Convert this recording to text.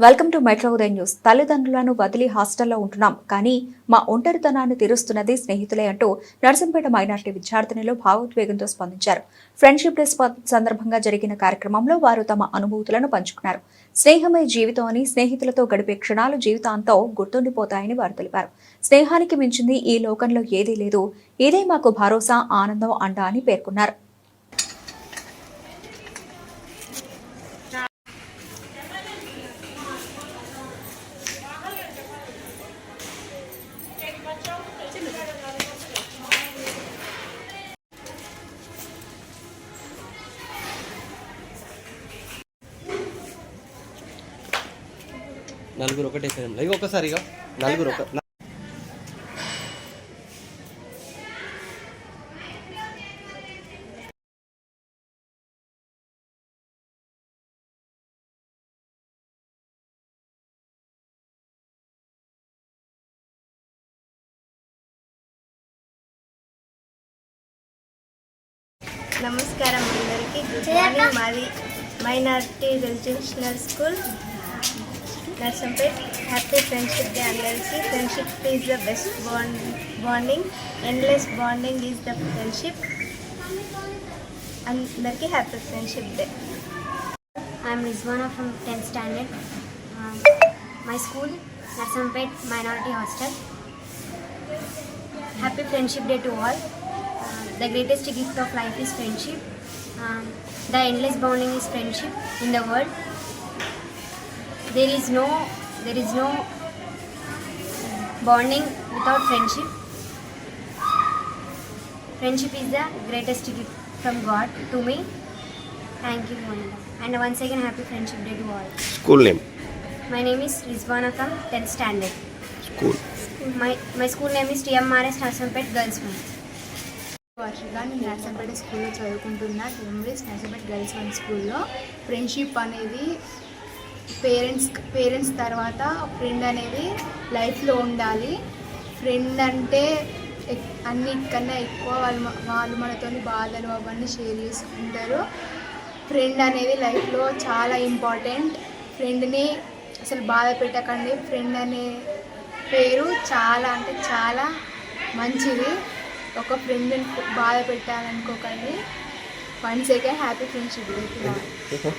Welcome to metro ఉదయం news. తల్లిదండ్రులను వదిలి హాస్టల్లో ఉంటున్నాం. కానీ మా ఒంటరితనాన్ని తీరుస్తున్నది స్నేహితులే అంటూ నర్సంపేట మైనార్టీ విద్యార్థినిలో భావోద్వేగంతో స్పందించారు. ఫ్రెండ్షిప్ డే స్ప- సందర్భంగా జరిగిన కార్యక్రమంలో వారు తమ అనుభూతులను పంచుకున్నారు. స్నేహమే జీవితం అని స్నేహితులతో గడిపే క్షణాలు జీవితాంతం గుర్తుండిపోతాయని వారు తెలిపారు. స్నేహానికి మించింది ఈ లోకంలో ఏదీ లేదు. ఇదే మాకు భరోసా ఆనందం అండ అని పేర్కొన్నారు. నలుగురు ఒకటే ఫ్రేమ్లో ఇక ఒకసారి ఇక నలుగురు ఒక నమస్కారం అందరికీ. Good morning. మాది minority residential school. Narsampet happy friendship day అందరికీ friendship is the best bond bonding endless bonding is the friendship అందరికీ happy friendship day I'm Rizwana from 10th standard. Um, my school, Narsampet Minority Hostel. Happy Friendship Day to all. Uh, the greatest gift of life is friendship. Um, the endless bonding is friendship in the world. There is no, there is no bonding without friendship. Friendship is the greatest gift from God to me. Thank you, Monica. And once again, happy Friendship Day to all. School name My name is Rizwana from 10th standard. School My, my school name is TMRS Narsampet Girls Home. Varshika నేను నర్సంపేట స్కూల్లో చదువుకుంటున్నా టెంబ్రిస్ Narsampet girls one స్కూల్లో friendship అనేది parents parents తర్వాత friend అనేది లైఫ్లో ఉండాలి. Friend అంటే ఎక్- అన్నిటికన్నా ఎక్కువ వాళ్ళు వాళ్ళు మనతో బాధలు అవన్నీ షేర్ చేసుకుంటారు. ఫ్రెండ్ అనేది లైఫ్లో చాలా ఇంపార్టెంట్. ఫ్రెండ్ని అసలు బాధ పెట్టకండి. ఫ్రెండ్ అనే పేరు చాలా అంటే చాలా మంచిది. ఒక ఫ్రెండ్ని బాధ పెట్టాలనుకోకండి. One second happy friendship.